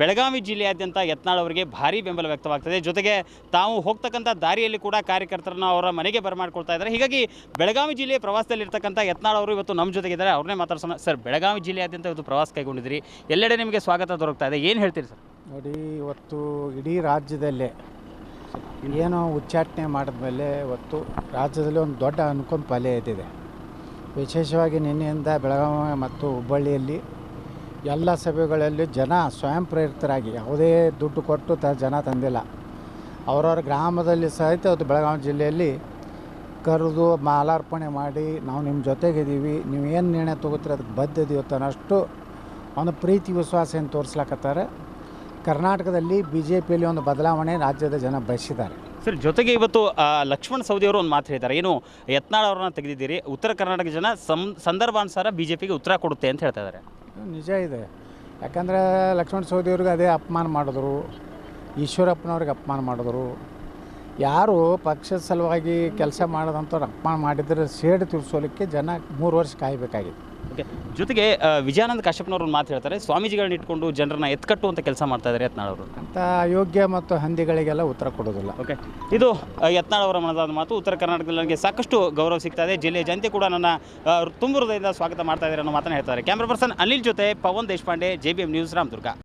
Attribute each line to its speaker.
Speaker 1: ಬೆಳಗಾವಿ ಜಿಲ್ಲೆಯಾದ್ಯಂತ ಯತ್ನಾಳ್ ಅವರಿಗೆ ಭಾರಿ ಬೆಂಬಲ ವ್ಯಕ್ತವಾಗ್ತದೆ. ಜೊತೆಗೆ ತಾವು ಹೋಗ್ತಕ್ಕಂಥ ದಾರಿಯಲ್ಲಿ ಕೂಡ ಕಾರ್ಯಕರ್ತರನ್ನ ಅವರ ಮನೆಗೆ ಬರಮಾಡ್ಕೊಳ್ತಾ ಇದ್ದಾರೆ. ಹೀಗಾಗಿ ಬೆಳಗಾವಿ ಜಿಲ್ಲೆಯ ಪ್ರವಾಸದಲ್ಲಿರ್ತಕ್ಕಂಥ ಯತ್ನಾಳ್ ಅವರು ಇವತ್ತು ನಮ್ಮ ಜೊತೆಗಿದ್ದಾರೆ ಅವ್ರನ್ನೇ ಮಾತಾಡ್ಸೋಣ. ಸರ್, ಬೆಳಗಾವಿ ಜಿಲ್ಲೆಯಾದ್ಯಂತ ಇವತ್ತು ಪ್ರವಾಸ ಕೈಗೊಂಡಿದ್ರಿ. ಎಲ್ಲೆಡೆ ನಿಮಗೆ ಸ್ವಾಗತ ದೊರಕ್ತಾ ಇದೆ. ಏನು ಹೇಳ್ತೀರಿ ಸರ್?
Speaker 2: ನೋಡಿ, ಇವತ್ತು ಇಡೀ ರಾಜ್ಯದಲ್ಲೇ ಏನೋ ಉಚ್ಚಾಟನೆ ಮಾಡಿದ್ಮೇಲೆ ಇವತ್ತು ರಾಜ್ಯದಲ್ಲಿ ಒಂದು ದೊಡ್ಡ ಅನುಕೂಲ ಪಲೆ ಇದ್ದಿದೆ ವಿಶೇಷವಾಗಿ ನಿನ್ನೆಯಿಂದ ಬೆಳಗಾವಿ ಮತ್ತು ಹುಬ್ಬಳ್ಳಿಯಲ್ಲಿ ಎಲ್ಲ ಸಭೆಗಳಲ್ಲಿ ಜನ ಸ್ವಯಂ ಪ್ರೇರಿತರಾಗಿ ಯಾವುದೇ ದುಡ್ಡು ಕೊಟ್ಟು ತ ಜನ ತಂದಿಲ್ಲ. ಅವರವ್ರ ಗ್ರಾಮದಲ್ಲಿ ಸಹಿತ ಅದು ಬೆಳಗಾವಿ ಜಿಲ್ಲೆಯಲ್ಲಿ ಕರೆದು ಮಾಲಾರ್ಪಣೆ ಮಾಡಿ, ನಾವು ನಿಮ್ಮ ಜೊತೆಗಿದ್ದೀವಿ, ನೀವು ಏನು ನಿರ್ಣಯ ತೊಗೋತೀರಿ, ಅದಕ್ಕೆ ಬದ್ಧದೀವಿ ಅನ್ನೋಷ್ಟು ಒಂದು ಪ್ರೀತಿ ವಿಶ್ವಾಸ ಏನು ತೋರಿಸ್ಲಕತ್ತಾರೆ. ಕರ್ನಾಟಕದಲ್ಲಿ ಬಿ ಜೆ ಪಿಯಲ್ಲಿ ಒಂದು ಬದಲಾವಣೆ ರಾಜ್ಯದ ಜನ ಬಯಸಿದ್ದಾರೆ.
Speaker 1: ಸರ್, ಜೊತೆಗೆ ಇವತ್ತು ಲಕ್ಷ್ಮಣ ಲಕ್ಷ್ಮಣ್ ಸವದಿ ಅವರು ಒಂದು ಮಾತು ಹೇಳ್ತಾರೆ ಏನು, ಯತ್ನಾಳ್ ಅವರನ್ನ ತೆಗೆದಿದ್ದೀರಿ, ಉತ್ತರ ಕರ್ನಾಟಕ ಜನ ಸಂ, ಸಂದರ್ಭಾನುಸಾರ ಬಿ ಜೆ ಪಿಗೆ ಉತ್ತರ ಕೊಡುತ್ತೆ ಅಂತ ಹೇಳ್ತಾ ಇದ್ದಾರೆ.
Speaker 2: ಇದು ನಿಜ ಇದೆ. ಯಾಕಂದರೆ ಲಕ್ಷ್ಮಣ ಸವದಿಯವ್ರಿಗೆ ಅದೇ ಅಪಮಾನ ಮಾಡಿದ್ರು. ಈಶ್ವರಪ್ಪನವ್ರಿಗೆ ಅಪಮಾನ ಮಾಡಿದ್ರು. ಯಾರು ಪಕ್ಷದ ಸಲುವಾಗಿ ಕೆಲಸ ಮಾಡೋದಂಥವ್ರು ಅಪಮಾನ ಮಾಡಿದ್ರೆ ಸೇಡು ತೀರಿಸೋಲಿಕ್ಕೆ ಜನ ಮೂರು ವರ್ಷ ಕಾಯಬೇಕಾಗಿತ್ತು.
Speaker 1: ಓಕೆ ಜೊತೆಗೆ ವಿಜಯಾನಂದ ಕಾಶ್ಯಪ್ನವ್ರು ಒಂದು ಮಾತು ಹೇಳ್ತಾರೆ ಸ್ವಾಮೀಜಿಗಳನ್ನ ಇಟ್ಕೊಂಡು ಜನರನ್ನ ಎತ್ಕಟ್ಟುವಂಥ ಕೆಲಸ ಮಾಡ್ತಾ ಇದ್ದಾರೆ ಯತ್ನಾಳ್ ಅವರು.
Speaker 2: ಅಂತ ಯೋಗ್ಯ ಮತ್ತು ಹಂದಿಗಳಿಗೆಲ್ಲ ಉತ್ತರ ಕೊಡೋದಿಲ್ಲ.
Speaker 1: ಓಕೆ ಇದು ಯತ್ನಾಳ್ ಅವರ ಮನದಾದ ಮಾತು ಉತ್ತರ ಕರ್ನಾಟಕದಲ್ಲಿ ನನಗೆ ಸಾಕಷ್ಟು ಗೌರವ ಸಿಗ್ತಾ ಇದೆ. ಜಿಲ್ಲೆಯ ಜನತೆ ಕೂಡ ನನ್ನ ತುಂಬ ಹೃದಯದಿಂದ ಸ್ವಾಗತ ಮಾಡ್ತಾ ಇದ್ದಾರೆ ಅನ್ನೋ ಮಾತನ್ನ ಹೇಳ್ತಾರೆ ಕ್ಯಾಮ್ರಾ ಪರ್ಸನ್ ಅನಿಲ್ ಜೊತೆ Pavan Deshpande J B M news Ramdurg.